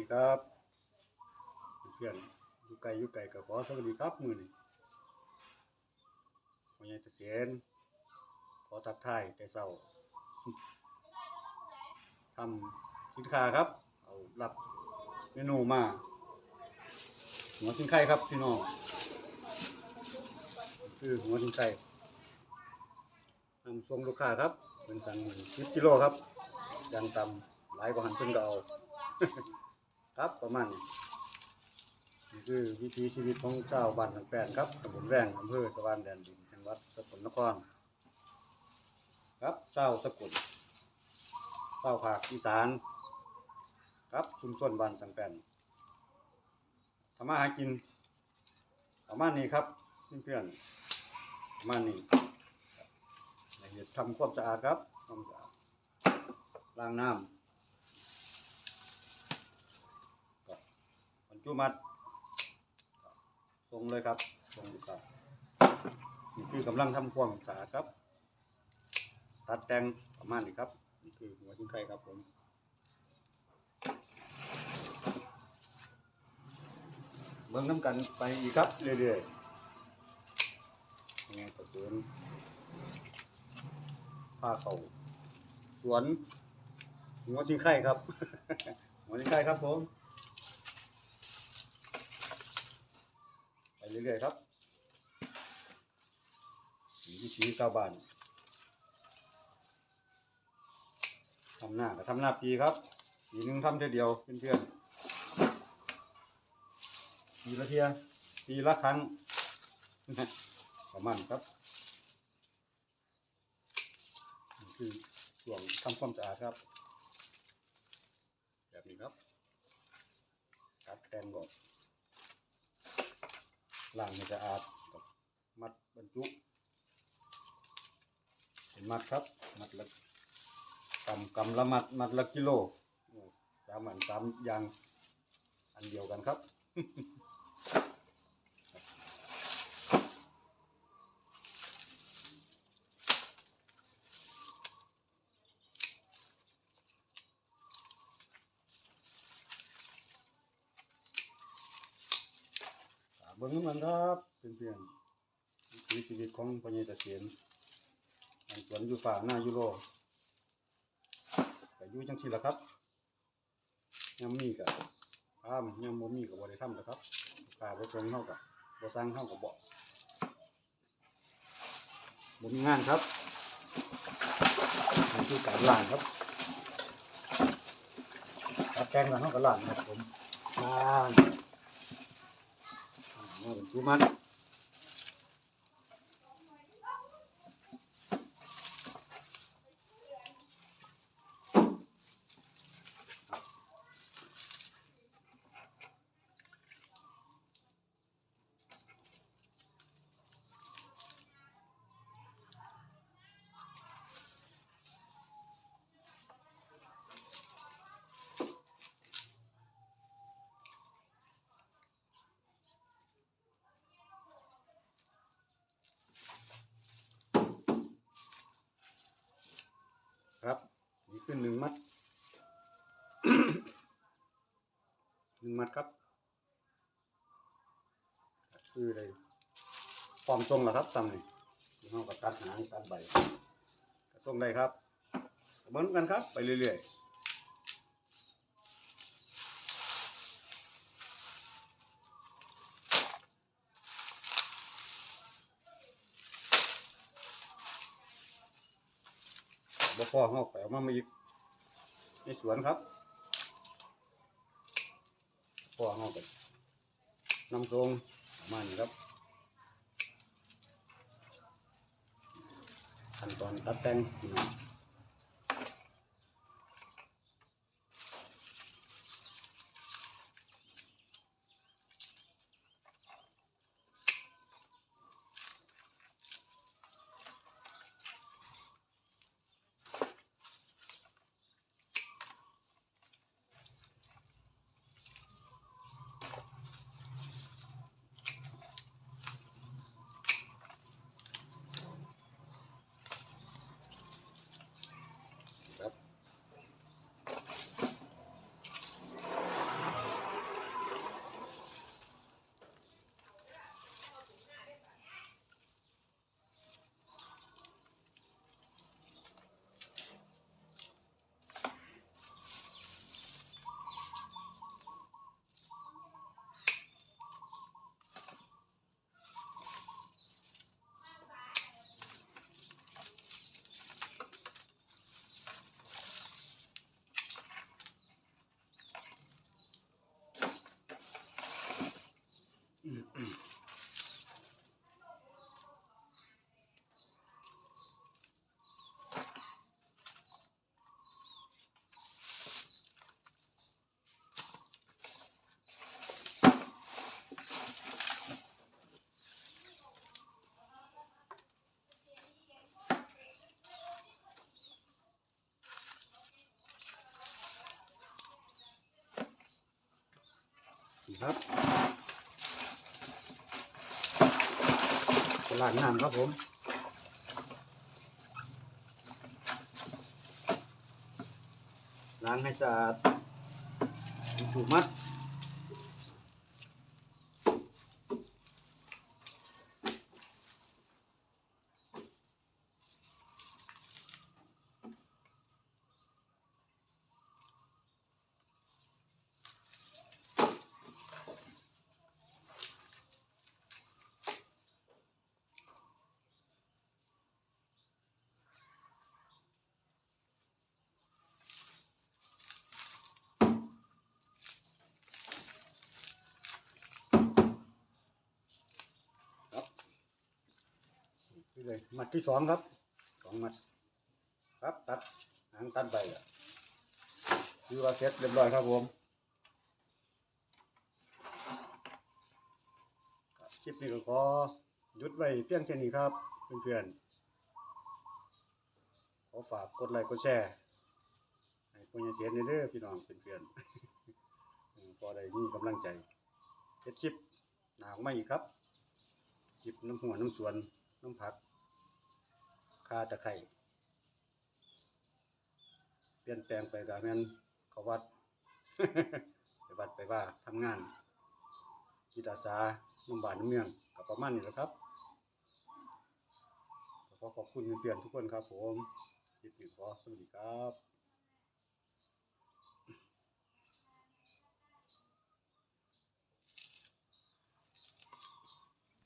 ดีครับเพื่อนอยู่ไกลอยู่ไกลก็ขอสวัสดีครับมือนี้พ่อใหญ่เกษียณขอทักทายแต่เช้าทำสินค้าครับ เอารับเมนูมาหัวสิงไข่ครับพี่น้องคือหัวสิงไข่นำส่งลูกค้าครับเป็นสั่ง10กิโลครับยังตำหลายกว่าหันเพิ่นก็เอา ครับประมาณนี้นี่คือวิถีชีวิตของชาวบ้านสังแปนครับตำบลแวงอำเภอสว่านแดนดินจังหวัดสกลนคร ครับชาวสกุลชาวภาคอีสาน ครับชุมชนบ้านสังแปนทำมาหากินประมาณนี้ครับเพื่อนๆประมาณนี้ละเอียดทำความสะอาดครับความสะอาดล้างน้ำ บรร จุมัดส่งเลยครับส่งลูกค้านี่คือกำลังทำความสะอาดครับ ตัดแต่งประมาณนี้ครับนี่คือหัวชิ้นไก่ครับผมเบิ่งน้ำกันไปอีกครับเรื่อยๆนี่กระสุนผ้าเขาสวนหัวชิ้นไข่ครับหัวชิ้นไข่ครับผม ไป เรื่อยๆครับวิถีชาวบ้านทำหน้าก็ทำหน้าปีครับปีหนึงทำเท่อเดียวเพื่อนๆปีละเทียปีละครั้งประมาณครับนี่คือช่วงทำความสะอาดครับ แบบนี้ครับตัดแตงก่อน ล้างให้สะอาดกับมัดบรรจุเป็นมัดครับ มัดละกำกำละมัดมัดละกิโลสามอันสามอย่างอันเดียวกันครับ เบิ่งน้ำมันครับเพื่อนๆวิถีชีวิตของพญาตะเสียนอันสวนอยู่ฝ่าหน้ายูโรก็อยู่จังซี่ล่ะครับยามมีก็ทำยามบ่มีก็บ่ได้ทำนะครับลูกาบ่ส่งเฮาก็บ่สั่งเฮาก็บ่บ่มีงานครับนี่คือการล้างครับตัดแต่งแล้วเฮาก็ล้างครับผมล้าง มาเป็นผู้มันครับ นี่ขึ้นหนึ่งมัด หนึ่งมัดครับคืออะไรความทรงเหรอครับตำนี่ที่ห้องก็ตัดหางตัดใบก็ทรงได้ครับเหมือนกันครับ ไปเรื่อยๆ บ่พอห้องไปเอามามาอีกในสวนครับพอห้อไปนำทรงประมาณนี้ครับขั้นตอนตัดแต่ง ครับตลาดน้ำครับผมล้างให้สะอาดถูกมัด นี่เลยมัดที่สองครับสองมัด ครับตัดหางตัดใบคือว่าเสร็จเรียบร้อยครับผมคลิปนี้ก็ขอหยุดไว้เพียงแค่นี้ครับเพื่อนๆขอฝากกดไลค์กดแชร์ให้คนยังเสียนเด้อพี่น้องเพื่อนๆพอได้มีกำลังใจเฮ็ดคลิปหนาออกมาอีกครับคลิปน้ำหัวน้ำสวน น้ำผักคาตะไคร่เปลี่ยนแปลงไปกับแม่นเขาวัด ไปวัดไปว่าทำงานจิตอาสาน้ำบานน้ำเมืองกับประมาณนี้แหละครับขอขอบคุณเพื่อนๆทุกคนครับผมยินดีขอสวัสดีครับ